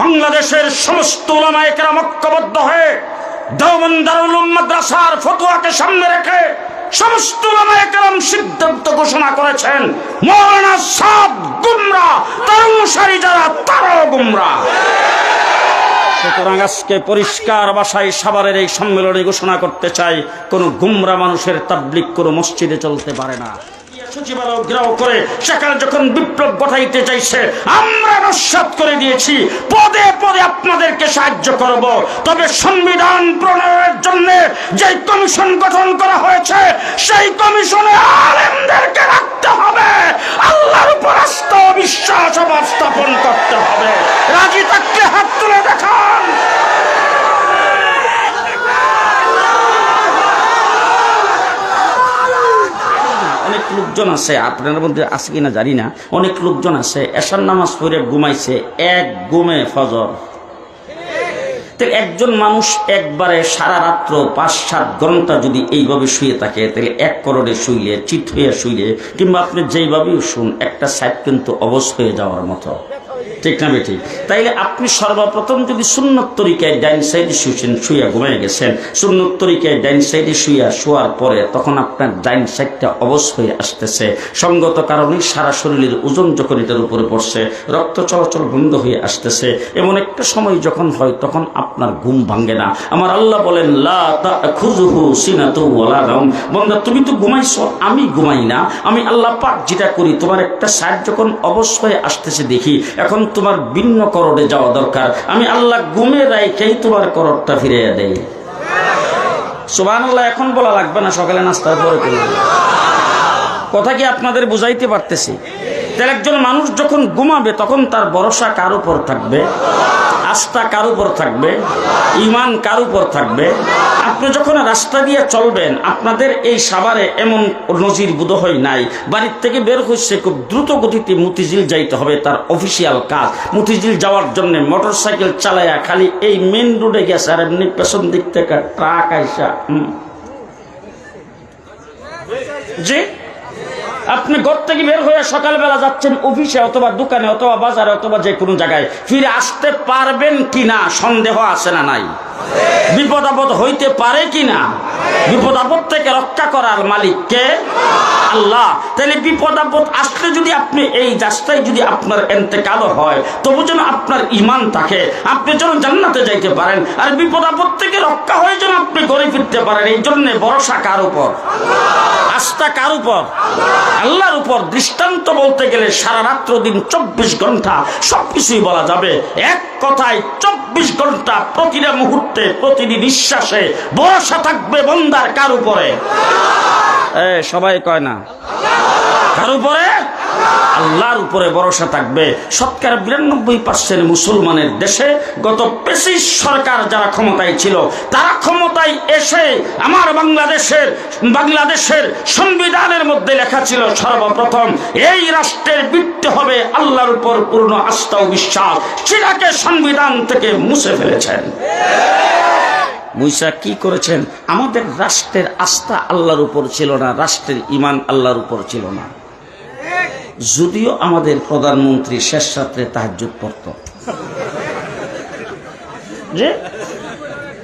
বাংলাদেশের সমস্ত ওলামায়কেরা ঐক্যবদ্ধ হয়ে দেওবন্দারুল মাদ্রাসার ফতুয়াকে সামনে রেখে সমস্ত ওলামায়কেরাম সিদ্ধান্ত ঘোষণা করেছেন। মৌলানা সব গুমরা তার অনুসারী যারা, তারাও গুমরা। সুতরাং আজকে পরিষ্কার বাসায় সাভারের এই সম্মেলনে ঘোষণা করতে চাই, কোন গুমরা মানুষের তাবলিক কোনো মসজিদে চলতে পারে না। সচিবালয় সেখানে যখন বিপ্লব চাইছে, আমরা করে দিয়েছি। পদে পদে আপনাদেরকে সাহায্য তবে সংবিধান প্রণয়নের জন্য কমিশন গঠন করা হয়েছে, সেই কমিশনে আলেমদেরকে রাখতে হবে। করতে হবে। রাজি থাকলে হাত তুলে দেখান। অনেক লোকজন আছে, আপনার মধ্যে আছে কিনা জানি না। অনেক লোকজন আছে এসার নামাজ পড়ে ঘুমাইছে, এক গুমে ফজর। একজন মানুষ একবারে সারা রাত্র পাঁচ সাত ঘণ্টা যদি এইভাবে শুয়ে থাকে, তাহলে এক করোড়ে শুইলে, চিত হয়ে শুইলে, কিংবা আপনি যেইভাবেই শুন, একটা সাইড কিন্তু অবশ হয়ে যাওয়ার মতো। ঠিক না বেঠিক? তাইলে আপনি সর্বপ্রথম যদি সুন্নত তরিকায় ডাইন সাইডে শুয়েছেন শুয়ে ঘুমিয়ে গেছেন, সুন্নত ডাইন সাইডে শুয়া শোয়ার পরে তখন আপনার ডাইন সাইডটা অবশ হয়ে আসতেছে। সঙ্গত কারণে সারা শরীরের ওজন যখন এটার উপরে পড়ছে, রক্ত চলাচল বন্ধ হয়ে আসতেছে। এমন একটা সময় যখন হয়, তখন আপনার ঘুম ভাঙ্গে না। আমার আল্লাহ বলেন, লা তুমি তো ঘুমাইছো, আমি ঘুমাই না। আমি আল্লাহ পাক যেটা করি, তোমার একটা সাইড যখন অবশ্যই আসতেছে দেখি, এখন তোমার ভিন্ন করডে যাওয়া দরকার। আমি আল্লাহ ঘুমে রাইখেই তোমার করডটা ফিরিয়ে দেই। সুবাহ এখন বলা লাগবে না, সকালে নাস্তার পরে কথা কি আপনাদের বুঝাইতে পারতেছি? তাহলে একজন মানুষ যখন ঘুমাবে, তখন তার ভরসা কার উপর থাকবে? আস্থা কার উপর থাকবে? ইমান কার উপর থাকবে? আপনি যখন রাস্তা দিয়ে চলবেন, আপনাদের এই সাভারে এমন নজির বোধ হয় নাই। বাড়ির থেকে বের হচ্ছে খুব দ্রুত গতিতে মতিঝিল যাইতে হবে তার অফিসিয়াল কাজ। মতিঝিল যাওয়ার জন্য মোটর সাইকেল চালাইয়া খালি এই মেন রোডে গেছে, আর এমনি পেছন দিক থেকে ট্রাক আইসা। জি? আপনি ঘর থেকে বের হয়ে সকালবেলা যাচ্ছেন অফিসে অথবা দোকানে অথবা বাজারে অথবা যে কোনো জায়গায়। ফিরে আসতে পারবেন কিনা? সন্দেহ আছে না নাই? বিপদ আপদ হইতে পারে কিনা? বিপদ আপদ থেকে রক্ষা করার মালিককে আল্লাহ। তাহলে বিপদ আপদ আসলে যদি আপনি এই রাস্তায় যদি আপনার এন্তেকালও হয়, তবু যেন আপনার ইমান থাকে। আপনি যেন জান্নাতে যাইতে পারেন। আর বিপদ আপদ থেকে রক্ষা হয়ে যেন আপনি ঘরে ফিরতে পারেন, এই জন্য ভরসা কার উপর? আস্থা কার উপর? আল্লাহর উপর দৃষ্টান্ত বলতে গেলে সারা রাত্র দিন চব্বিশ ঘণ্টা সবকিছুই বলা যাবে। এক কথায় চব্বিশ ঘণ্টা প্রতিটা মুহূর্তে, প্রতিটি নিঃশ্বাসে ভরসা থাকবে বন্দার কার উপরে? সবাই কয় না। কার উপরে? আল্লাহর উপরে ভরসা থাকবে। শতকরা বিরানব্বই পার্সেন্ট মুসলমানের দেশে গত পেশিস সরকার যারা ক্ষমতায় ছিল, তারা ক্ষমতায় এসে আমার বাংলাদেশের বাংলাদেশের সংবিধানের মধ্যে লেখা ছিল সর্বপ্রথম। এই রাষ্ট্রের বৃত্তি হবে আল্লাহর উপর পূর্ণ আস্থা ও বিশ্বাস। সেটাকে সংবিধান থেকে মুছে ফেলেছেন। মুইসা কি করেছেন? আমাদের রাষ্ট্রের আস্থা আল্লাহর উপর ছিল না, রাষ্ট্রের ইমান আল্লাহর উপর ছিল না। যদিও আমাদের প্রধানমন্ত্রী শেষ রাত্রে তাহাজ্জুদ পড়ত। যে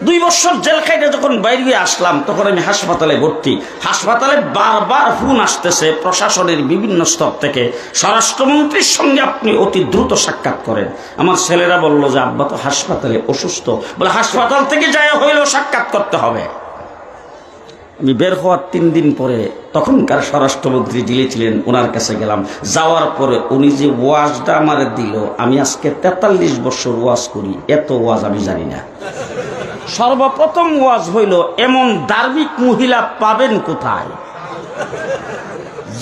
দুই বছর জেল খাইতে যখন বাইরে আসলাম, তখন আমি হাসপাতালে ভর্তি। হাসপাতালে বারবার ফোন আসতেছে প্রশাসনের বিভিন্ন স্তর থেকে। স্বরাষ্ট্রমন্ত্রীর সঙ্গে আপনি অতি দ্রুত সাক্ষাৎ করেন। আমার ছেলেরা বলল যে, আব্বা তো হাসপাতালে অসুস্থ। বলে, হাসপাতাল থেকে যায় হইলেও সাক্ষাৎ করতে হবে। আমি বের হওয়ার তিন দিন পরে তখনকার স্বরাষ্ট্রমন্ত্রী যিনি ছিলেন, ওনার কাছে গেলাম। যাওয়ার পরে উনি যে ওয়াজটা আমার দিল, আমি আজকে তেতাল্লিশ বছর ওয়াজ করি, এত ওয়াজ আমি জানি না। সর্বপ্রথম ওয়াজ হইল, এমন ধার্মিক মহিলা পাবেন কোথায়?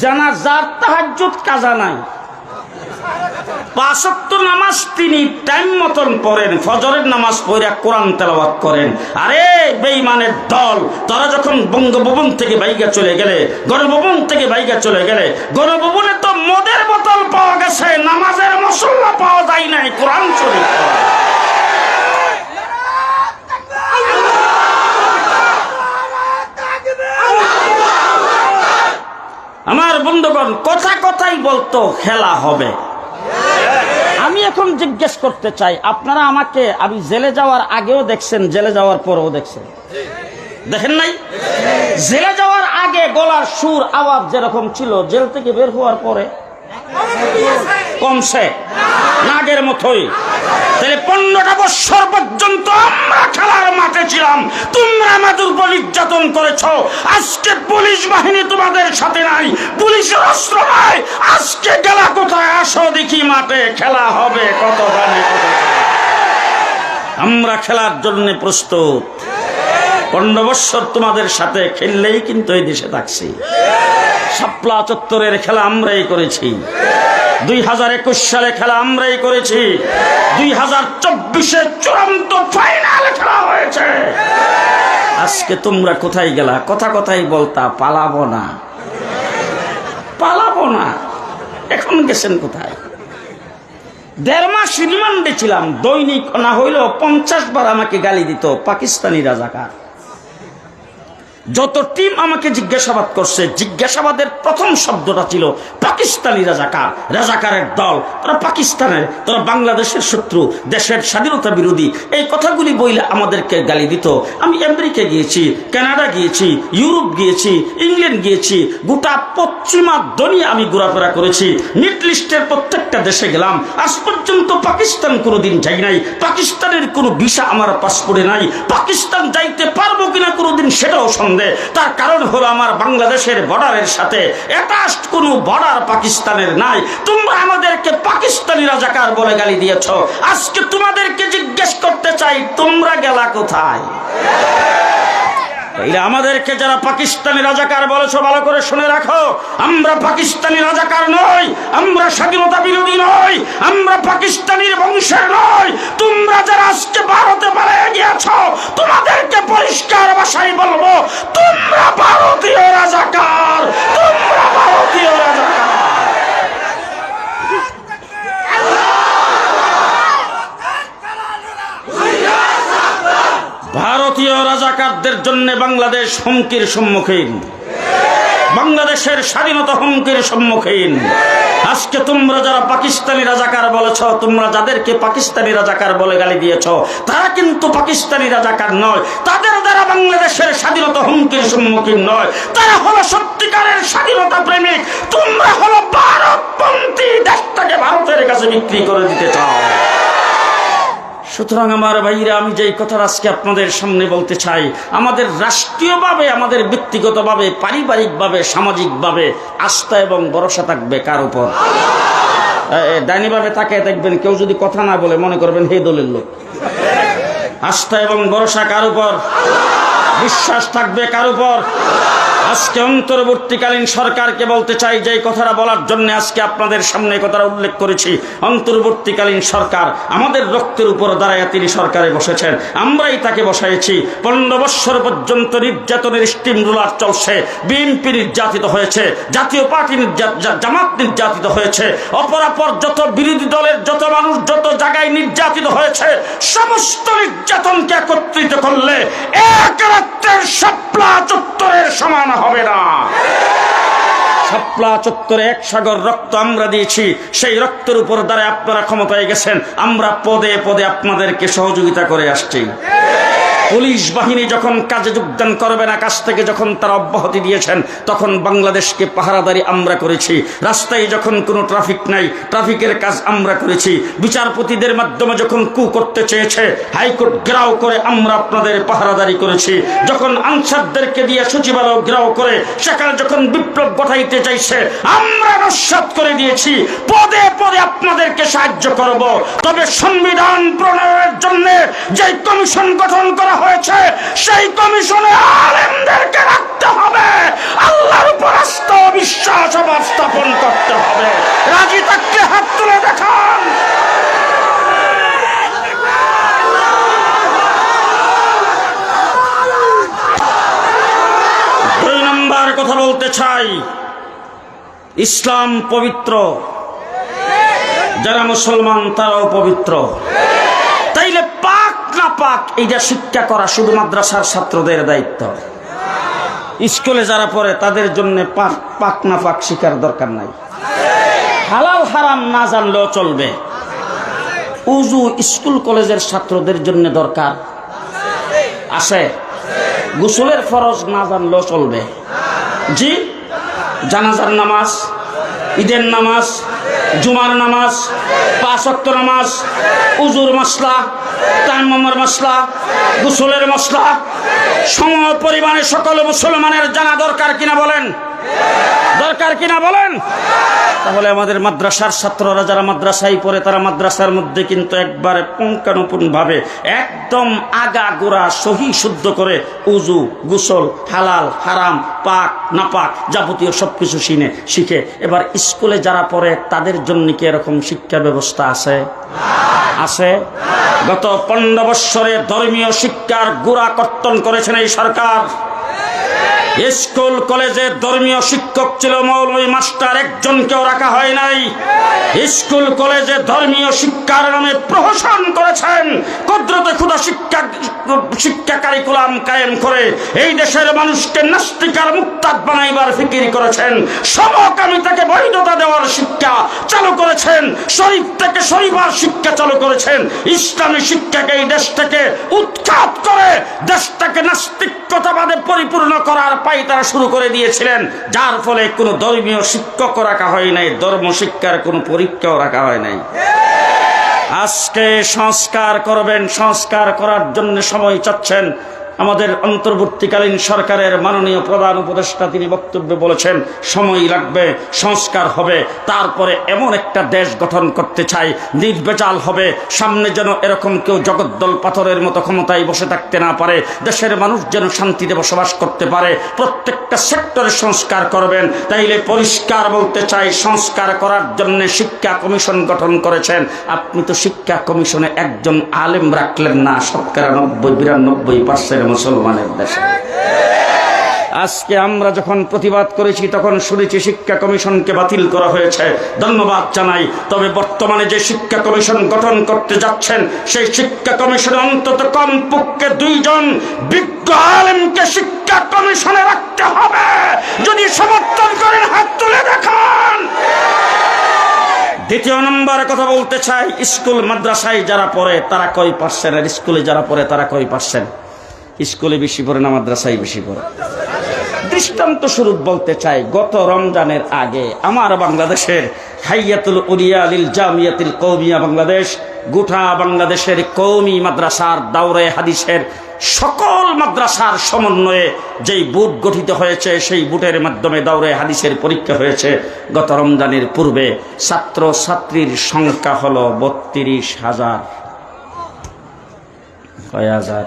জানা যার তাহাজ্জুদ কাজা নাই। পাঁচক্ত নামাজ তিনি টাইম মতন পড়েন, ফজরের নামাজ পড়ে কোরআন তেলাওয়াত করেন। আরে, বেঈমানের দল, তারা যখন বঙ্গভবন থেকে বাইগা চলে গেলে, গণভবন থেকে বাইগা চলে গেলে, গণভবনে তো মদের বোতল পাওয়া গেছে, নামাজের মশলা পাওয়া যায় নাই, কোরআন শরীফ আমার বন্ধুগণ, কথা কথাই বলতো, খেলা হবে। আমি এখন জিজ্ঞেস করতে চাই, আপনারা আমাকে, আমি জেলে যাওয়ার আগেও দেখছেন, জেলে যাওয়ার পরেও দেখছেন। দেখেন নাই? জেলে যাওয়ার আগে গলার সুর, আওয়াজ যেরকম ছিল, জেল থেকে বের হওয়ার পরে কমছে। নাগের মতোই। তাহলে পনেরোটা বছর পর্যন্ত আমরা খেলার মাঠে ছিলাম। তোমরা আমাদের উপর নির্যাতন করেছ। আজকে পুলিশ বাহিনী তোমাদের সাথে নাই। পুলিশের অস্ত্র নাই। আজকে গেলা কোথায়? আসো দেখি মাঠে খেলা হবে কত গানে আমরা খেলার জন্য প্রস্তুত। পনেরো বৎসর তোমাদের সাথে খেললেই কিন্তু এই দেশে থাকছি। শাপলা চত্বরের খেলা আমরাই করেছি। দুই হাজার একুশ সালে খেলা আমরাই করেছি। দুই হাজার চব্বিশে চূড়ান্ত ফাইনাল খেলা হয়েছে। আজকে তোমরা কোথায় গেলা? কথা কথাই বলতা, পালাবো না। পালাবো না। এখন গেছেন কোথায়? দেড় মাস রিমান্ডে ছিলাম। দৈনিক না হইলেও পঞ্চাশ বার আমাকে গালি দিত পাকিস্তানি রাজাকার। যত টিম আমাকে জিজ্ঞাসাবাদ করছে, জিজ্ঞাসাবাদের প্রথম শব্দটা ছিল, পাকিস্তানি রাজাকার, রাজাকারের দল, তোরা পাকিস্তানের, তোরা বাংলাদেশের শত্রু, দেশের স্বাধীনতা বিরোধী। এই কথাগুলি বইলে আমাদেরকে গালি দিত। আমি আমেরিকা গিয়েছি, কানাডা গিয়েছি, ইউরোপ গিয়েছি, ইংল্যান্ড গিয়েছি, গোটা পশ্চিমা দুনিয়া আমি ঘোরাফেরা করেছি। মিড লিস্টের প্রত্যেকটা দেশে গেলাম। আজ পর্যন্ত পাকিস্তান কোনোদিন যাই নাই। পাকিস্তানের কোনো ভিসা আমার পাসপোর্টে নাই। পাকিস্তান যাইতে পারব কিনা কোনোদিন সেটাও সন্দেহ তার কারণ হলো আমার বাংলাদেশের বর্ডারের সাথে অ্যাটাচড কোনো বর্ডার পাকিস্তানের নাই। তোমরা আমাদেরকে পাকিস্তানি রাজাকার বলে গালি দিয়েছ। আজকে তোমাদেরকে জিজ্ঞেস করতে চাই, তোমরা গেলা কোথায়? এরা আমাদেরকে যারা পাকিস্তানি রাজাকার বলেছ, ভালো করে শুনে রাখো। আমরা পাকিস্তানি রাজাকার নই, আমরা স্বাধীনতা বিরোধী নই, আমরা পাকিস্তানির বংশের নই। তোমরা যারা আজকে ভারতে পালিয়ে গিয়েছ, তোমাদেরকে পরিষ্কার ভাষায় বলব, তোমরা ভারতীয় রাজাকার তোমরা ভারতীয় রাজাকার ভারতীয় রাজাকারদের জন্য বাংলাদেশ হুমকির সম্মুখীন। বাংলাদেশের স্বাধীনতা হুমকির সম্মুখীন। আজকে তোমরা যারা পাকিস্তানি রাজাকার বলেছ, তোমরা যাদেরকে পাকিস্তানি রাজাকার বলে গালি দিয়েছ, তারা কিন্তু পাকিস্তানি রাজাকার নয়। তাদের দ্বারা বাংলাদেশের স্বাধীনতা হুমকির সম্মুখীন নয়। তারা হলো সত্যিকারের স্বাধীনতা প্রেমিক। তোমরা হলো ভারতপন্থী দেশটাকে ভারতের কাছে বিক্রি করে দিতে চাও। সুতরাং আমার ভাইরা, আমি যেই কথা আজকে আপনাদের সামনে বলতে চাই, আমাদের রাষ্ট্রীয়ভাবে, আমাদের ব্যক্তিগতভাবে, পারিবারিকভাবে, সামাজিকভাবে আস্থা এবং ভরসা থাকবে কার উপর? ডাইনিভাবে তাকে দেখবেন, কেউ যদি কথা না বলে মনে করবেন হে দলের লোক। আস্থা এবং ভরসা কার উপর? বিশ্বাস থাকবে কার উপর? আজকে অন্তর্বর্তীকালীন সরকারকে বলতে চাই, যে কথাটা বলার জন্য আজকে আপনাদের সামনে কথাটা উল্লেখ করেছি। অন্তর্বর্তীকালীন সরকার আমাদের রক্তের উপর দাঁড়ায় তিনি সরকারে বসেছেন। আমরাই তাকে বসাইছি। পনেরো বৎসর পর্যন্ত নির্যাতনের স্টিম রুলার চলছে। বিএনপি নির্যাতিত হয়েছে। জাতীয় পার্টি জামাত নির্যাতিত হয়েছে। অপরাপর যত বিরোধী দলের, যত মানুষ, যত জায়গায় নির্যাতিত হয়েছে, সমস্ত নির্যাতনকে একত্রিত করলে এক রাত্রের সাপলা চত্বরের সমান হবে না। শাপলা চত্বরে এক সাগর রক্ত আমরা দিয়েছি, সেই রক্তের উপর দ্বারা আপনারা ক্ষমতায় গেছেন। আমরা পদে পদে আপনাদেরকে সহযোগিতা করে আসছি। পুলিশ বাহিনী যখন কাজে যোগদান করবে না কাছ থেকে যখন তারা অব্যাহতি দিয়েছেন, তখন বাংলাদেশকে পাহারাদারি আমরা করেছি। রাস্তায় যখন কোনো ট্রাফিক নাই, ট্রাফিকের কাজ আমরা করেছি। বিচারপতিদের মাধ্যমে যখন কু করতে চেয়েছে, হাইকোর্ট ঘেরাও করে আমরা আপনাদের পাহারাদারি করেছি। যখন আনসারদেরকে দিয়ে সচিবালয় ঘেরাও করে, সেখানে যখন বিপ্লব ঘটাইতে চাইছে, আমরা নস্বাত করে দিয়েছি। পদে পদে আপনাদেরকে সাহায্য করব। তবে সংবিধান প্রণয়নের জন্য যে কমিশন গঠন করা হয়েছে, সেই কমিশনে আলেমদেরকে রাখতে হবে। আল্লাহর উপর আস্থা বিশ্বাস আবার স্থাপন করতে হবে। রাজি থাকলে হাত তুলে দেখান। কথা বলতে চাই, ইসলাম পবিত্র, যারা মুসলমান তারাও পবিত্র। এইটা শিক্ষা করা শুধু মাদ্রাসার ছাত্রদের দায়িত্ব। স্কুলে যারা পড়ে, তাদের জন্য পাক পাক না পাক শিকার দরকার নাই। হালাল হারাম না জানলেও চলবে। উজু স্কুল কলেজের ছাত্রদের জন্য দরকার। আছে। গোসলের ফরজ না জানলেও চলবে। জি? জানাজার নামাজ, ঈদের নামাজ জুমার নামাজ পাঁচক্ত নামাজ, উজুর মশলা, তানমামার মশলা, গুসলের মশলা সম পরিমাণে সকল মুসলমানের জানা দরকার কিনা বলেন? দরকার কিনা বলেন? তাহলে আমাদের মাদ্রাসার ছাত্ররা যারা মাদ্রাসায় পড়ে, তারা মাদ্রাসার মধ্যে কিন্তু একবারে পুঙ্খানুপুঙ্খ ভাবে একদম আগা গোড়া সহি শুদ্ধ করে উজু, গোসল, হালাল, হারাম, পাক, নাপাক যাবতীয় সব কিছু শিনে শিখে। এবার স্কুলে যারা পড়ে, তাদের জন্য কি এরকম শিক্ষা ব্যবস্থা আছে? আছে। গত পনেরো বৎসরে ধর্মীয় শিক্ষার গোড়া কর্তন করেছেন এই সরকার। স্কুল, কলেজে ধর্মীয় শিক্ষক ছিল মৌলভী মাস্টার, একজনকেও রাখা হয় নাই। স্কুল, কলেজে ধর্মীয় শিক্ষার নামে প্রহসন করেছেন। কদ্রতে ক্ষুদা শিক্ষা শিক্ষা কারিকুলাম কায়েম করে এই দেশের মানুষকে নাস্তিকার মুক্তাদ বানাইবার ফিকির করেছেন। সমকামিতাকে বৈধতা দেওয়ার শিক্ষা চালু করেছেন। শরীফ থেকে শরীফার শিক্ষা চালু করেছেন। ইসলামী শিক্ষাকে এই দেশ থেকে উৎখাত করে দেশটাকে নাস্তিকতাবাদে পরিপূর্ণ করার পাই তারা শুরু করে দিয়েছিলেন, যার ফলে কোনো ধর্মীয় শিক্ষক রাখা হয় নাই, ধর্ম শিক্ষার কোনো পরীক্ষাও রাখা হয় নাই। আজকে সংস্কার করবেন, সংস্কার করার জন্য সময় চাচ্ছেন আমাদের অন্তর্বর্তীকালীন সরকারের মাননীয় প্রধান উপদেষ্টা তিনি বক্তব্যে বলেছেন, সময় লাগবে, সংস্কার হবে, তারপরে এমন একটা দেশ গঠন করতে চাই নির্বেচাল হবে, সামনে যেন এরকম কেউ জগদ্দল পাথরের মতো ক্ষমতায় বসে থাকতে না পারে, দেশের মানুষ যেন শান্তিতে বসবাস করতে পারে, প্রত্যেকটা সেক্টরে সংস্কার করবেন। তাইলে পরিষ্কার বলতে চাই, সংস্কার করার জন্য শিক্ষা কমিশন গঠন করেছেন। আপনি তো শিক্ষা কমিশনে একজন আলেম রাখলেন না, শতকরা নব্বই, বিরানব্বই পার্সেন্ট মুসলমানের দেশে। আজকে আমরা যখন প্রতিবাদ করেছি, তখন শুনেছি শিক্ষা কমিশনকে বাতিল করা হয়েছে। ধন্যবাদ জানাই। তবে বর্তমানে যে শিক্ষা কমিশন গঠন করতে যাচ্ছেন, সেই শিক্ষা কমিশন অন্তত কমপক্ষে দুইজন বিজ্ঞ আলেমকে শিক্ষা কমিশনে রাখতে হবে। যদি সমর্থন করেন, হাত তুলে দেখান। দ্বিতীয় নম্বরে কথা বলতে চাই, স্কুল মাদ্রাসায় যারা পড়ে, তারা কয় পার্সেন্ট? আর স্কুলে যারা পড়ে, তারা কয় পার্সেন্ট? স্কুলে বেশি পড়ে না, মাদ্রাসায় বেশি পড়ে। দৃষ্টান্ত স্বরূপ বলতে চাই, গত রমজানের আগে আমার বাংলাদেশের হাইয়াতুল উলিয়া লিল জামিয়াতুল কৌমিয়া বাংলাদেশ, গোটা বাংলাদেশের কৌমি মাদ্রাসার দাউরে হাদিসের সকল মাদ্রাসার সমন্বয়ে যেই বুট গঠিত হয়েছে, সেই বুটের মাধ্যমে দাউরে হাদিসের পরীক্ষা হয়েছে। গত রমজানের পূর্বে ছাত্র ছাত্রীর সংখ্যা হলো বত্রিশ হাজার। কয় হাজার?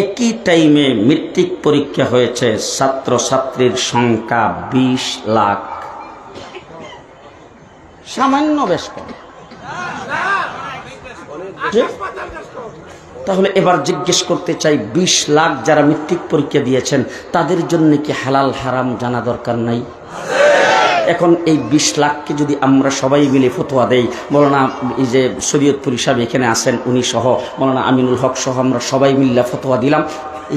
একই টাইমে মৃত্তিক পরীক্ষা হয়েছে ছাত্র ছাত্রীর সংখ্যা বিশ লাখ। সামান্য বেশ কম। তাহলে এবার জিজ্ঞেস করতে চাই, বিশ লাখ যারা মৃত্তিক পরীক্ষা দিয়েছেন, তাদের জন্য কি হালাল হারাম জানা দরকার নাই? এখন এই বিশ লাখকে যদি আমরা সবাই মিলে ফতোয়া দেই, মৌলানা এই যে শরীয়তপুর হিসাবে এখানে আসেন উনি সহ মৌলানা আমিনুল হক সহ আমরা সবাই মিল্লা ফতোয়া দিলাম।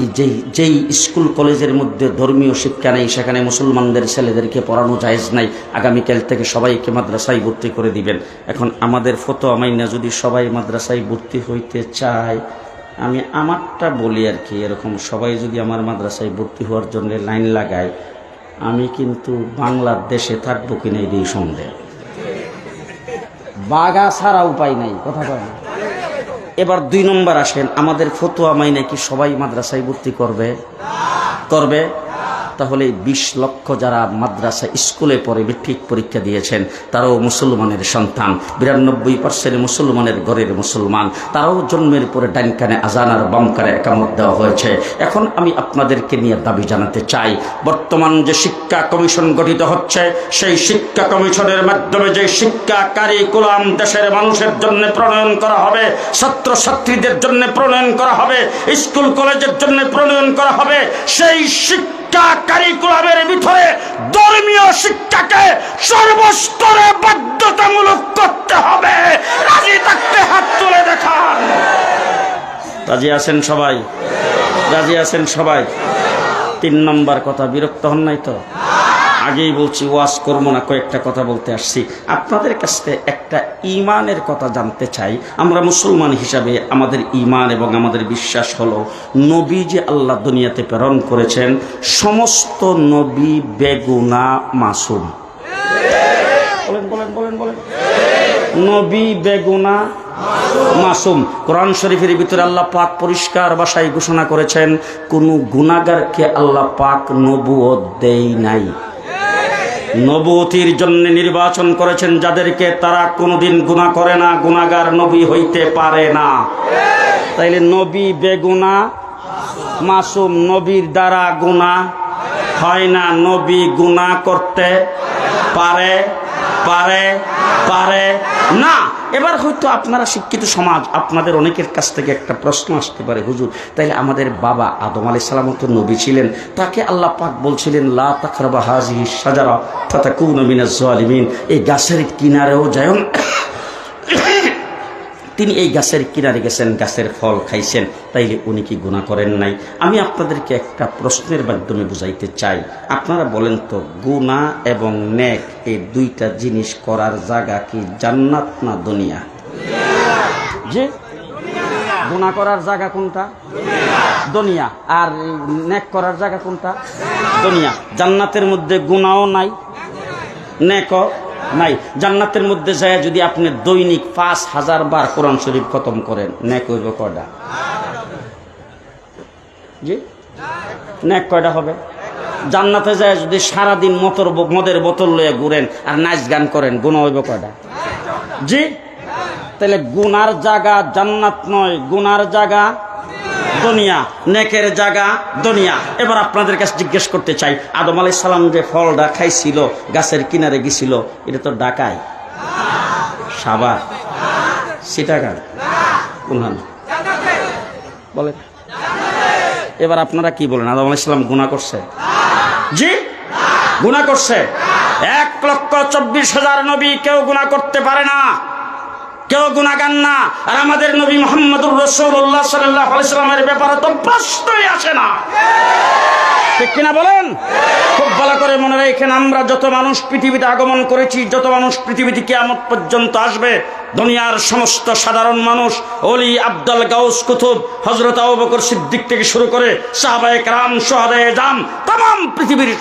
এই যেই যেই স্কুল কলেজের মধ্যে ধর্মীয় শিক্ষা নেই, সেখানে মুসলমানদের ছেলেদেরকে পড়ানো জায়েজ নাই, আগামীকাল থেকে সবাইকে মাদ্রাসায় ভর্তি করে দিবেন। এখন আমাদের ফতোয়া মাইনা যদি সবাই মাদ্রাসায় ভর্তি হইতে চায়, আমি আমারটা বলি আর কি, এরকম সবাই যদি আমার মাদ্রাসায় ভর্তি হওয়ার জন্য লাইন লাগায় আমি কিন্তু বাংলার দেশে থাকব কিনা এই সন্দেহ। বাগা ছাড়া উপায় নাই, কথা না। এবার দুই নম্বর আসেন, আমাদের ফতুয়া মাই নাকি সবাই মাদ্রাসায় ভর্তি করবে? করবে? তাহলে বিশ লক্ষ যারা মাদ্রাসা স্কুলে পড়ে মেট্রিক পরীক্ষা দিয়েছেন, তারাও মুসলমানের সন্তান। বিরানব্বই পার্সেন্ট মুসলমানের ঘরের মুসলমান। তারাও জন্মের পরে ডাইন কানে আজান আর বাম কানে একামত দেওয়া হয়েছে। এখন আমি আপনাদেরকে নিয়ে দাবি জানাতে চাই, বর্তমান যে শিক্ষা কমিশন গঠিত হচ্ছে, সেই শিক্ষা কমিশনের মাধ্যমে যে শিক্ষা কারিকুলাম দেশের মানুষের জন্য প্রণয়ন করা হবে ছাত্র ছাত্রীদের জন্য প্রণয়ন করা হবে, স্কুল কলেজের জন্য প্রণয়ন করা হবে, সেই শিক্ষা কারিকুলামের ভিতরে ধর্মীয় শিক্ষাকে সর্বস্তরে বাধ্যতামূলক করতে হবে। রাজি থাকতে হাত তুলে দেখান। রাজি আছেন সবাই? রাজি আছেন সবাই? তিন নম্বর কথা, বিরক্ত হন নাই তো? আগেই বলছি, ওয়াজ করব না, কয়েকটা কথা বলতে আসছি। আপনাদের কাছ একটা ইমানের কথা জানতে চাই। আমরা মুসলমান হিসাবে আমাদের ইমান এবং আমাদের বিশ্বাস হলো, নবী যে আল্লাহ দুনিয়াতে প্রেরণ করেছেন, সমস্ত নবী বেগুনা মাসুম। বলেন বলেন নবী বেগুনা মাসুম। কোরআন শরীফের ভিতরে আল্লাহ পাক পরিষ্কার ভাষায় ঘোষণা করেছেন, কোন গুনাগারকে আল্লাহ পাক নবুয়ত দেই নাই। নবতির জন্য নির্বাচন করেছেন যাদেরকে তারা কোনোদিন গুণা করে না গুণাগার নবী হইতে পারে না। তাইলে নবী বেগুনা, মাসুম নবীর দ্বারা গুণা হয় না, নবী গুণা করতে পারে পারে পারে না। এবার হয়তো আপনারা শিক্ষিত সমাজ, আপনাদের অনেকের কাছ থেকে একটা প্রশ্ন আসতে পারে, হুজুর। তাইলে আমাদের বাবা আদম আলি সালাম তো নবী ছিলেন। তাকে আল্লাহ পাক বলছিলেন, লা তাকরাবা হাজি সাজারা ফাতাকুনা মিনাজ জালিমিন এই গাছের কিনারেও যায় তিনি এই গাছের কিনারে গেছেন, গাছের ফল খাইছেন, তাইলে উনি কি গুণা করেন নাই? আমি আপনাদেরকে একটা প্রশ্নের মাধ্যমে বুঝাইতে চাই। আপনারা বলেন তো গুণা এবং ন্যাক এই দুইটা জিনিস করার জায়গা কি জান্নাত না দুনিয়া? যে গুণা করার জায়গা কোনটা? দুনিয়া। আর ন্যাক করার জায়গা কোনটা? দুনিয়া। জান্নাতের মধ্যে গুণাও নাই, নেকও নাই। জান্নাতের মধ্যে যায় যদি আপনি দৈনিক পাঁচ হাজার বার কোরআন শরীফ খতম করেন, নেক হইব কয়টা? জি? নেক কয়টা হবে? জান্নাতে যায় যদি সারাদিন মতর মদের বোতল লয়ে ঘুরেন আর নাচ গান করেন, গুণা হইব কয়টা? জি? তাহলে গুনার জায়গা জান্নাত নয়, গুনার জায়গা দুনিয়া, নেকের জায়গা, দুনিয়া। এবার আপনাদের কাছে জিজ্ঞেস করতে চাই, আদম আলাই সালাম যে ফলটা খাইছিল, গাছের কিনারে গেছিল এটা তো ডাকায় সাবার সিটাগার কোনখান বলেন। এবার আপনারা কি বলেন? আদম আলাই সালাম গুণা করছে? জি? গুণা করছে? এক লক্ষ চব্বিশ হাজার নবী কেউ গুণা করতে পারে না। কেউ গুণাগান না। আর আমাদের নবী মোহাম্মদুর রসুল্লাহ সাল্লাহ আলাইসালামের ব্যাপারে তো প্রশ্নই আসে না। ঠিক কিনা বলেন? খুব ভালো করে মনে রেখেন, আমরা যত মানুষ পৃথিবীতে আগমন করেছি, যত মানুষ পৃথিবীতে কেয়ামত পর্যন্ত আসবে, দুনিয়ার সমস্ত সাধারণ মানুষ অলি আব্দাল গাউস কুতুব হজরত আবু বকর সিদ্দিক থেকে শুরু করে সাহাবায়ে কারাম, সোহাদায়ে জাম তাম পৃথিবীর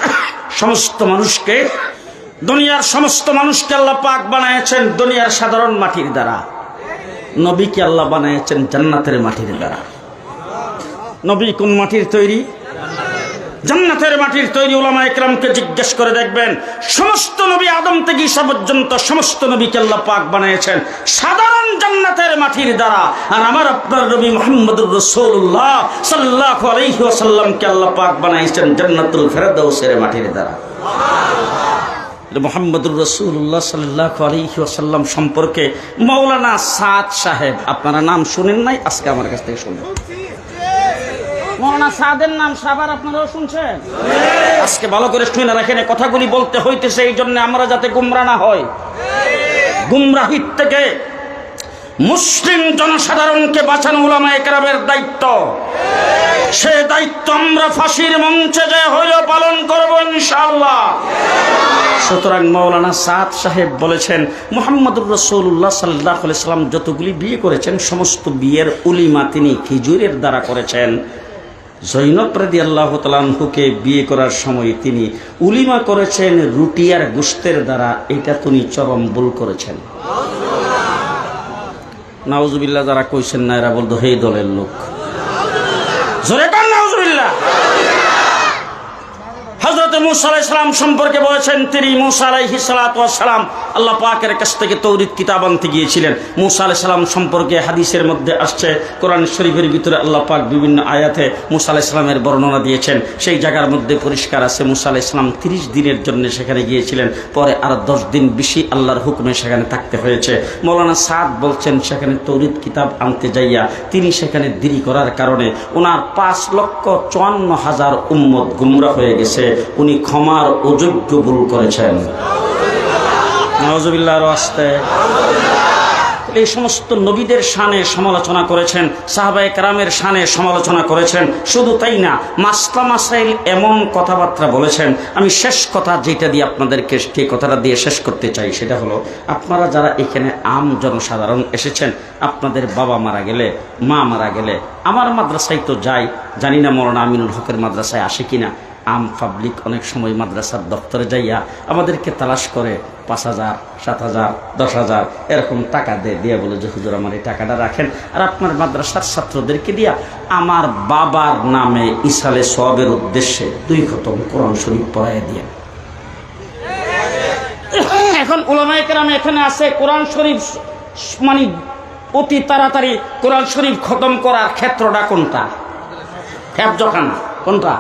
সমস্ত মানুষকে দুনিয়ার সমস্ত মানুষকে আল্লাহ পাক বানাইছেন দুনিয়ার সাধারণ মাটির দ্বারা। নবীকে আল্লাহ বানাইছেন জান্নাতের মাটির দ্বারা। নবী কোন মাটির তৈরি? জান্নাতের মাটির তৈরি ওলামা একরামকে জিজ্ঞেস করে দেখবেন, সমস্ত নবী আদম থেকে ঈসা পর্যন্ত সমস্ত নবীকে আল্লাহ পাক বানিয়েছেন সাধারণ জান্নাতের মাটির দ্বারা। আর আমার আপনার নবী মোহাম্মদুর রসুল্লাহ সাল্লাহ আলাইহি ওয়াসাল্লামকে আল্লাহ পাক বানাইছেন জান্নাতুল ফেরদৌসের মাটির দ্বারা। মোহাম্মদুর রসুল্লাহ সাল্লাহ আলহি আসাল্লাম সম্পর্কে মৌলানা সাদ সাহেব, আপনারা নাম শুনেন নাই? আজকে আমার কাছ থেকে শুনবেন মৌলানা সাদের নাম শুনছেন? আজকে ভালো করে কথাগুলি বলতে হইতেছে, এই জন্য আমরা যাতে গুমরা না হয় গুমরাহির থেকে মুসলিম জনসাধারণকে বাঁচানো উলামা একরামের দায়িত্ব। সে দায়িত্ব আমরা ফাঁসির মঞ্চে যে হইল পালন করব ইনশাআল্লাহ। সুতরাং মৌলানা সাদ সাহেব বলেছেন, মোহাম্মদুর রসুল্লাহ সাল্লাহ সাল্লাম যতগুলি বিয়ে করেছেন, সমস্ত বিয়ের উলিমা তিনি খিজুরের দ্বারা করেছেন। জৈনব আল্লাহ তালাহুকে বিয়ে করার সময় তিনি উলিমা করেছেন রুটি আর গুস্তের দ্বারা, এটা তিনি চরম ভুল করেছেন। নাউজুবিল্লাহ, যারা কইছেন না, এরা বলতো হে দলের লোক। জোরে কান নাউজুবিল্লাহ হজরত মুসা সম্পর্কে বলেছেন, তিনি মুসা আলাইহি আল্লাহ পাকের কাছ থেকে তৌরিত কিতাব আনতে গিয়েছিলেন। মুসা সম্পর্কে হাদিসের মধ্যে আসছে, কোরআন শরীফের ভিতরে আল্লাহ পাক বিভিন্ন আয়াতে মুসা বর্ণনা দিয়েছেন। সেই জায়গার মধ্যে পরিষ্কার আছে, মুসা তিরিশ দিনের জন্য সেখানে গিয়েছিলেন। পরে আর দশ দিন বেশি আল্লাহর হুকুমে সেখানে থাকতে হয়েছে। মৌলানা সাদ বলছেন, সেখানে তৌরিত কিতাব আনতে যাইয়া তিনি সেখানে দেরি করার কারণে ওনার পাঁচ লক্ষ চুয়ান্ন হাজার উম্মত গুমরা হয়ে গেছে। উনি ক্ষমার অযোগ্য ভুল করেছেন। এই সমস্ত নবীদের শানে সমালোচনা করেছেন, সাহাবায়ে কারামের শানে সমালোচনা করেছেন, শুধু তাই না, মাসলা মাসাইল এমন কথাবার্তা বলেছেন। আমি শেষ কথা যেটা দিয়ে আপনাদেরকে সেই কথাটা দিয়ে শেষ করতে চাই, সেটা হলো, আপনারা যারা এখানে আম জনসাধারণ এসেছেন, আপনাদের বাবা মারা গেলে, মা মারা গেলে, আমার মাদ্রাসায় তো যাই, জানি না মরনা আমিনুল হকের মাদ্রাসায় আসে কিনা। আম পাবলিক অনেক সময় মাদ্রাসার দপ্তরে যাইয়া আমাদেরকে তালাশ করে, পাঁচ হাজার, সাত হাজার, দশ হাজার, এরকম টাকা দিয়ে দিয়ে বলে যে, হুজুর, আমার এই টাকাটা রাখেন। আর আপনার মাদ্রাসার ছাত্রদেরকে দিয়া আমার বাবার নামে ইসালে সবের উদ্দেশ্যে দুই খতম কোরআন শরীফ পড়াইয়া দিয়ে। এখন ওলামায় কেরাম এখানে আছে, কোরআন শরীফ মানে অতি তাড়াতাড়ি কোরআন শরীফ খতম করার ক্ষেত্রটা কোনটা? হ্যাবজখানা কোনটা?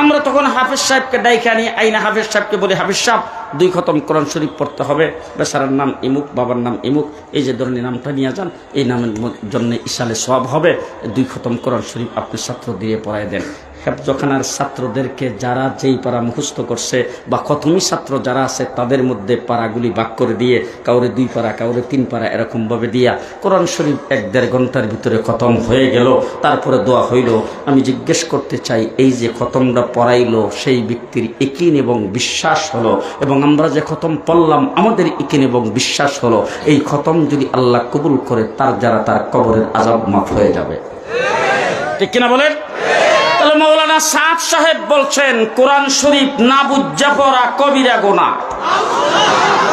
আমরা তখন হাফিজ সাহেবকে ডাইকে আনি আইনা হাফিজ সাহেবকে বলি, হাফিজ সাহেব, দুই খতম কোরআন শরীফ পড়তে হবে। বেচারার নাম ইমুক, বাবার নাম ইমুক। এই যে ধরনের নামটা নিয়ে যান, এই নামের জন্য ইশালে সব হবে। দুই খতম কোরআন শরীফ আপনি ছাত্র দিয়ে পড়ায় দেন। হেফজখানার ছাত্রদেরকে যারা যেই পাড়া মুখস্থ করছে বা খতমি ছাত্র যারা আছে তাদের মধ্যে পাড়াগুলি বাক করে দিয়ে, কাউরে দুই পাড়া, কাউরে তিন পাড়া এরকমভাবে দিয়া কোরআন শরীফ এক দেড় ঘণ্টার ভিতরে খতম হয়ে গেল। তারপরে দোয়া হইল, আমি জিজ্ঞেস করতে চাই, এই যে খতমটা পড়াইলো, সেই ব্যক্তির একিন এবং বিশ্বাস হলো, এবং আমরা যে খতম পড়লাম, আমাদের ইকিন এবং বিশ্বাস হলো, এই খতম যদি আল্লাহ কবুল করে, তার যারা তার কবরের আজাব মাফ হয়ে যাবে। ঠিক কিনা বলেন? মৌলানা সাদ সাহেব বলছেন, কোরআন শরীফ না বুঝা পড়া কবিরা গোনা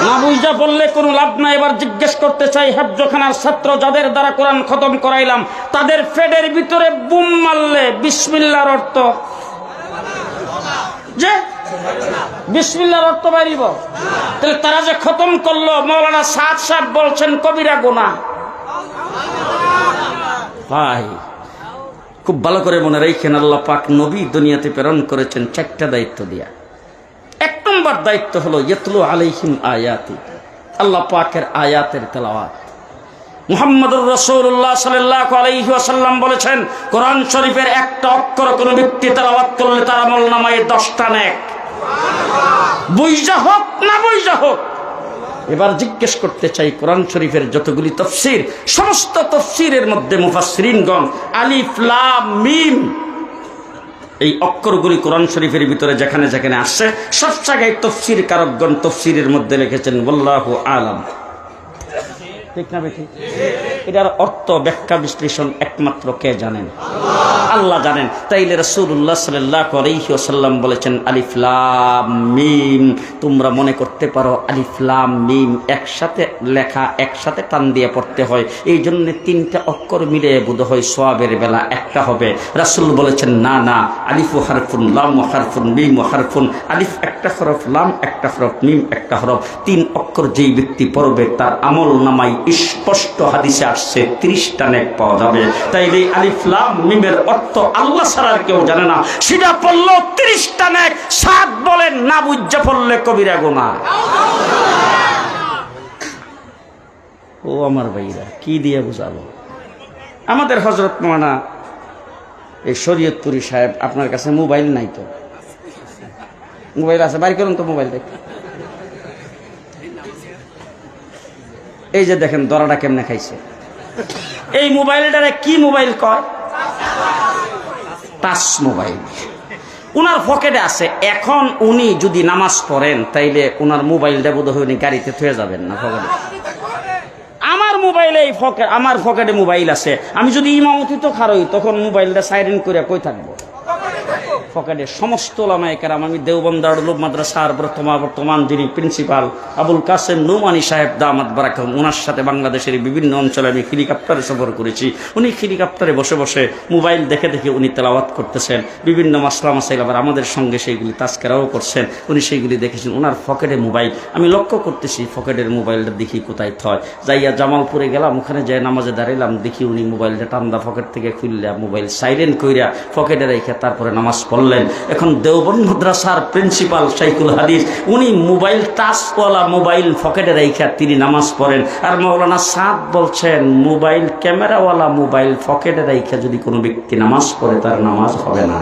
না বুঝা পড়লে কোনো লাভ নাই, এবার জিজ্ঞেস করতে চাই, হেফজখানার ছাত্র যাদের দ্বারা কোরআন খতম করাইলাম, তাদের ফেডের ভিতরে বুম মারলে বিসমিল্লার অর্থ? যে? বিসমিল্লার অর্থ বাড়িব তাহলে তারা যে খতম করল মৌলানা সাদ সাহেব বলছেন, কবিরা গোনা ভাই। খুব ভালো করে মনে রেখেন, আল্লাহ পাক নবী দুনিয়াতে প্রেরণ করেছেন চারটা দায়িত্ব দিয়া। এক নম্বর দায়িত্ব হলো, ইয়তলু আলাইহিম আয়াতি, আল্লাহ পাকের আয়াতের তেলাওয়াত। মুহাম্মদুর রসৌল্লাহ সাল্লাহ আলাইহি ওয়াসাল্লাম বলেছেন, কোরআন শরীফের একটা অক্ষর কোনো ব্যক্তি তেলাওয়াত করলে তার আমল দশটা নেক। বুঝা হোক না বুঝা হোক এবার জিজ্ঞেস করতে চাই কোরআন শরীফের যতগুলি তফসির, সমস্ত তফসিরের মধ্যে মুফাসরিনগণ আলিফ, লাম, মিম, এই অক্ষরগুলি কোরআন শরীফের ভিতরে যেখানে যেখানে আসছে, সব জায়গায় তফসির কারকগণ তফসিরের মধ্যে লিখেছেন বল্লাহ আলম। ঠিক না বেঠি? এটার অর্থ ব্যাখ্যা বিশ্লেষণ একমাত্র কে জানেন? আল্লাহ জানেন। তাইলে রসুল্লাহ সাল্লাহ বলেছেন আলিফলাম মিম। তোমরা মনে করতে পারো আলিফলাম মিম একসাথে লেখা, একসাথে টান দিয়ে পড়তে হয়। এই জন্য তিনটা অক্ষর মিলে বোধ হয় সোয়াবের বেলা একটা হবে। রাসুল বলেছেন, না না, আলিফু হারফুন, লাম হারফুন, মিম হারফুন। আলিফ একটা হরফ, লাম একটা হরফ, মিম একটা হরফ। তিন অক্ষর যেই ব্যক্তি পড়বে তার আমল নামাই স্পষ্ট হাদিসে আসছে, ত্রিশটা নেক পাওয়া যাবে। তাইলে আলিফলাম মিমের অর্থ আল্লাহ ছাড়া কেউ জানে না। সেটা পড়ল ত্রিশটা নেক, সাত বলেন না বুঝে পড়লে কবিরা গোনা ও আমার ভাইরা, কি দিয়ে বুঝাবো? আমাদের হজরত মানা এই শরীয়তপুরি সাহেব, আপনার কাছে মোবাইল নাই তো? মোবাইল আছে বাড়ি করুন তো মোবাইল দেখতে। এই যে দেখেন, দরাটা কেমনে খাইছে? এই মোবাইলটারে কি মোবাইল কয়? Touch mobile. উনার পকেটে আছে, এখন উনি যদি নামাজ পড়েন, তাইলে উনার মোবাইলটা বোধ হয় উনি গাড়িতে থুয়ে যাবেন না ফকেটে আমার মোবাইলে এই ফকে আমার ফকেটে মোবাইল আছে। আমি যদি ইমামতি তো খারই, তখন মোবাইলটা সাইরেন করে কই থাকব? পকেটে সমস্ত লামায় কেরাম আমি দেওবন্দার লোক মাদ্রাসার বর্তমান বর্তমান যিনি প্রিন্সিপাল আবুল কাসেম নৌমানি সাহেব দামাত বারাকাম ওনার সাথে বাংলাদেশের বিভিন্ন অঞ্চলে আমি হেলিকপ্টারে সফর করেছি। উনি হেলিকপ্টারে বসে বসে মোবাইল দেখে দেখে উনি তেলাওয়াত করতেছেন। বিভিন্ন মাসলা মাসাইল আবার আমাদের সঙ্গে সেইগুলি তাস্কেরাও করছেন। উনি সেইগুলি দেখেছেন ওনার ফকেটে মোবাইল। আমি লক্ষ্য করতেছি ফকেটের মোবাইলটা দেখি কোথায় থয়। যাইয়া জামালপুরে গেলাম, ওখানে যাই নামাজে দাঁড়াইলাম, দেখি উনি মোবাইলটা টান্দা ফকেট থেকে খুললে মোবাইল সাইলেন্ট কইরা পকেটে রেখে তারপরে নামাজ পড়লেন। এখন দেওবন মাদ্রাসার প্রিন্সিপাল শাইকুল হাদিস, উনি মোবাইল টাচওয়ালা মোবাইল পকেটে রেখে তিনি নামাজ পড়েন। আর মৌলানা সাদ বলছেন, মোবাইল ক্যামেরাওয়ালা মোবাইল পকেটে রেখে যদি কোনো ব্যক্তি নামাজ পড়ে, তার নামাজ হবে না।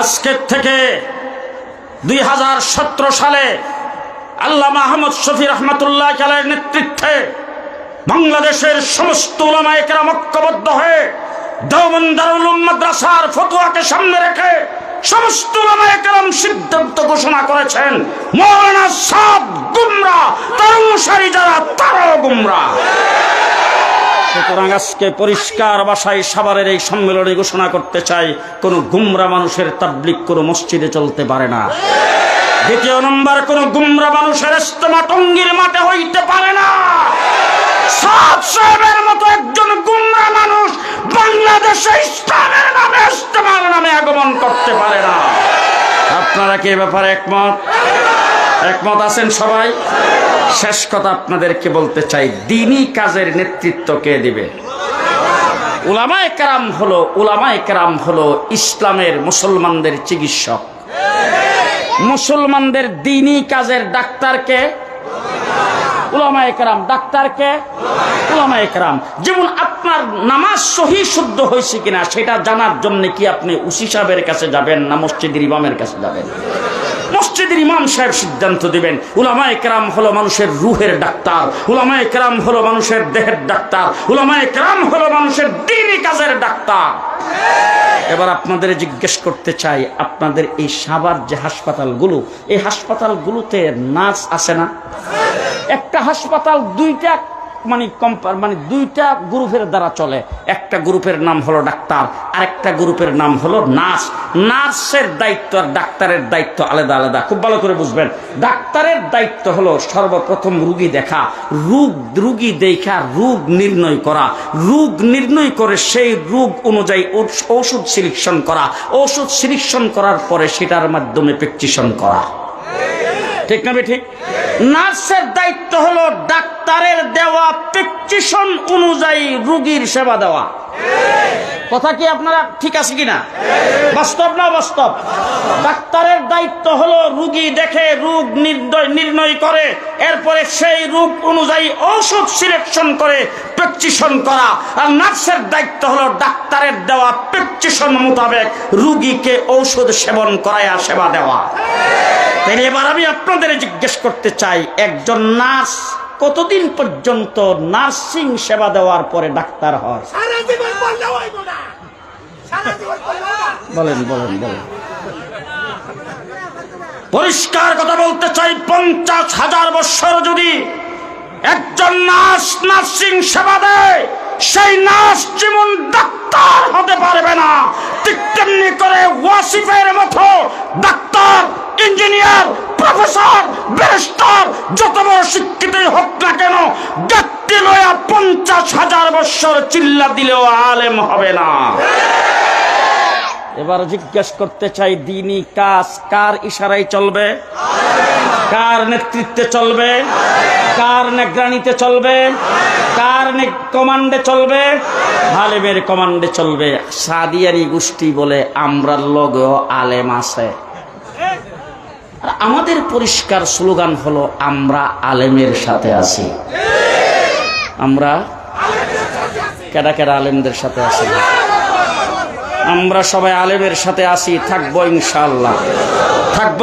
আজকের থেকে দুই হাজার সতেরো সালে আল্লাহ মাহমদ শফি রহমতুল্লাহ খেলার নেতৃত্বে বাংলাদেশের সমস্ত ওলামায়ে কেরাম ঐক্যবদ্ধ হয়ে দেওবন্দারুল মাদ্রাসার ফতোয়াকে সামনে রেখে সমস্ত ওলামায়ে কেরাম সিদ্ধান্ত ঘোষণা করেছেন। মৌলানা সব গুমরা তার অনুসারী যারা, তারাও গুমরা। সুতরাং আজকে পরিষ্কার বাসায় সাভারের এই সম্মেলনে ঘোষণা করতে চাই, কোন গুমরা মানুষের তাবলিক কোনো মসজিদে চলতে পারে না। দ্বিতীয় নম্বর, কোন গুমরা মানুষের ইস্তেমা টঙ্গির মাঠে হইতে পারে না। সাদ সাহেবের মতো একজন গুমরা মানুষ বাংলাদেশে ইসলামের নামে আগমন করতে পারে না। আপনারা কি একমত? একমত আছেন সবাই? শেষ কথা আপনাদেরকে বলতে চাই কাজের ইসলামের মুসলমানদের চিকিৎসক। মুসলমানদের দিনই কাজের ডাক্তারকে উলামায়ে কেরাম, ডাক্তারকে? উলামায়ে কেরাম। যেমন আপনার নামাজ সহি শুদ্ধ হয়েছে কিনা, সেটা জানার জন্য কি আপনি উসি সাহেবের কাছে যাবেন না মসজিদের ইমামের কাছে যাবেন? মসজিদের ইমাম সাহেব সিদ্ধান্ত দিবেন, উলামায়ে কেরাম হলো মানুষের রুহের ডাক্তার, উলামায়ে কেরাম হলো মানুষের দেহের ডাক্তার, উলামায়ে একরাম হলো মানুষের দিনই কাজের ডাক্তার। এবার আপনাদের জিজ্ঞেস করতে চাই, আপনাদের এই সাবার যে হাসপাতালগুলো, এই হাসপাতালগুলোতে নার্স আসে না? একটা হাসপাতাল দুইটা মানে মানে দুইটা গ্রুপের দ্বারা চলে। একটা গ্রুপের নাম হলো ডাক্তার, আরেকটা গ্রুপের নাম হলো নার্স। নার্সের দায়িত্ব আর ডাক্তারের দায়িত্ব আলাদা আলাদা। খুব ভালো করে বুঝবেন। ডাক্তারের দায়িত্ব হলো সর্বপ্রথম রুগী দেখা। রোগ, রুগী দেখা, রোগ নির্ণয় করা। রোগ নির্ণয় করে সেই রোগ অনুযায়ী ঔষ- ঔষধ সিলেকশন করা। ঔষধ সিলেকশন করার পরে সেটার মাধ্যমে প্রেকচিশন করা। ঠিক না ঠিক নার্সের দায়িত্ব হলো ডাক্তারের দেওয়া প্রেসক্রিপশন অনুযায়ী রোগীর সেবা দেওয়া। কথা কি আপনারা ঠিক আছে কিনা? বাস্তব না বাস্তব ডাক্তারের দায়িত্ব হলো রুগী দেখে রোগ নির্ণয় করে, এরপরে সেই রোগ অনুযায়ী ঔষধ সিলেকশন করে, প্রেসক্রিপশন করা। আর নার্সের দায়িত্ব হলো ডাক্তারের দেওয়া প্রেসক্রিপশন মোতাবেক রুগীকে ঔষধ সেবন করায়া সেবা দেওয়া। তাহলে এবার আমি আপনাদের জিজ্ঞেস করতে চাই, একজন নার্স কতদিন পর্যন্ত নার্সিং সেবা দেওয়ার পরে ডাক্তার হয়। বলেন বলেন বলেন। পরিষ্কার কথা বলতে চাই পঞ্চাশ হাজার বৎসর যদি একজন নার্স নার্সিং সেবা দেয় সেই নার্স যেমন ডাক্তার হতে পারবে না। ঠিক তেমনি করে ওয়াসিফের মতো ডাক্তার, ইঞ্জিনিয়ার, প্রফেসর, ব্যারিস্টার, যত বড় শিক্ষিতই হোক না কেন, ব্যক্তি লয়া পঞ্চাশ হাজার বছর চিল্লা দিলেও আলেম হবে না। এবার জিজ্ঞেস করতে চাই, দিনই কাজ কার ইশারায় চলবে? কার নেতৃত্বে চলবে? কার নেগ্রানিতে চলবে? কার কমান্ডে চলবে? আলেমের কমান্ডে চলবে। সাদিয়ারি গোষ্ঠী বলে আমরা লগেও আলেম আছে। আমাদের পরিষ্কার স্লোগান হলো, আমরা আলেমের সাথে আছি। আমরা কেডা কেডা আলেমদের সাথে আছি? আমরা সবাই আলেমের সাথে আসি থাকব ইনশাল্লাহ থাকব